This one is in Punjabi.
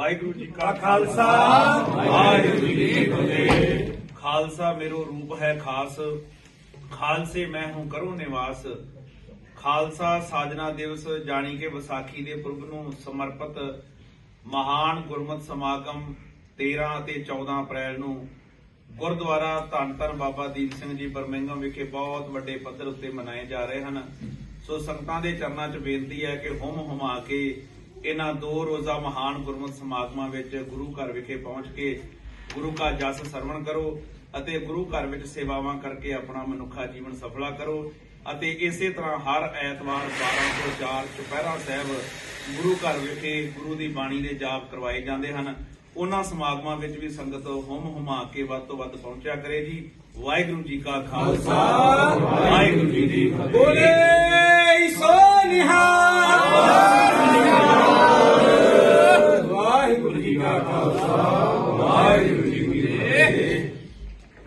ਵਾਹਿਗੁਰੂ ਜੀ ਕਾ ਖਾਲਸਾ। ਵਾਹਿਗੁਰੂ ਜੀ ਕੀ ਫਤਿਹ। ਖਾਲਸਾ ਮੇਰੋ ਰੂਪ ਹੈ ਖਾਸ। ਖਾਲਸੇ ਮੈਂ ਹੂੰ ਕਰੋ ਨਿਵਾਸ। ਖਾਲਸਾ ਸਾਜਨਾ ਦਿਵਸ ਜਾਣੀ ਕਿ ਵਿਸਾਖੀ ਦੇ ਪੁਰਬ ਨੂੰ ਸਮਰਪਿਤ ਮਹਾਨ ਗੁਰਮਤਿ ਸਮਾਗਮ 13 ਅਤੇ 14 ਅਪ੍ਰੈਲ ਨੂੰ ਗੁਰਦੁਆਰਾ ਧੰਨ ਧੰਨ ਬਾਬਾ ਦੀਪ ਸਿੰਘ ਜੀ ਬਰਮਿੰਗਮ ਵਿਖੇ ਬਹੁਤ ਵੱਡੇ ਪੱਧਰ ਉੱਤੇ ਮਨਾਏ ਜਾ ਰਹੇ ਹਨ। ਸੋ ਸੰਗਤਾਂ ਦੇ ਚਰਨਾਂ 'ਚ ਬੇਨਤੀ ਹੈ ਕਿ ਹੁਮ ਹੁਮਾ ਕੇ ਇਹਨਾਂ ਦੋ ਰੋਜ਼ਾ ਮਹਾਨ ਗੁਰਮਤਿ ਸਮਾਗਮਾਂ ਵਿੱਚ ਗੁਰੂ ਘਰ ਵਿਖੇ ਪਹੁੰਚ ਕੇ ਗੁਰੂ ਕਾ ਜਸ ਸਰਵਣ ਕਰੋ ਅਤੇ ਗੁਰੂ ਘਰ ਵਿੱਚ ਸੇਵਾਵਾਂ ਕਰਕੇ ਆਪਣਾ ਮਨੁੱਖਾ ਜੀਵਨ ਸਫਲਾ ਕਰੋ ਅਤੇ ਇਸੇ ਤਰ੍ਹਾਂ ਹਰ ਐਤਵਾਰ 12 ਤੋਂ 4 ਚੁਪਹਿਰਾ ਸਾਹਿਬ ਗੁਰੂ ਘਰ ਵਿਖੇ ਗੁਰੂ ਦੀ ਬਾਣੀ ਦੇ ਜਾਪ ਕਰਵਾਏ ਜਾਂਦੇ ਹਨ। ਉਹਨਾਂ ਸਮਾਗਮਾਂ ਵਿੱਚ ਵੀ ਸੰਗਤ ਹੁਮ ਹੁਮਾ ਕੇ ਵੱਧ ਤੋਂ ਵੱਧ ਪਹੁੰਚਿਆ ਕਰੇ ਜੀ। ਵਾਹਿਗੁਰੂ ਜੀ ਕਾ ਖਾਲਸਾ, ਵਾਹਿਗੁਰੂ ਜੀ ਕੀ ਫਤਿਹ। Hallelujah.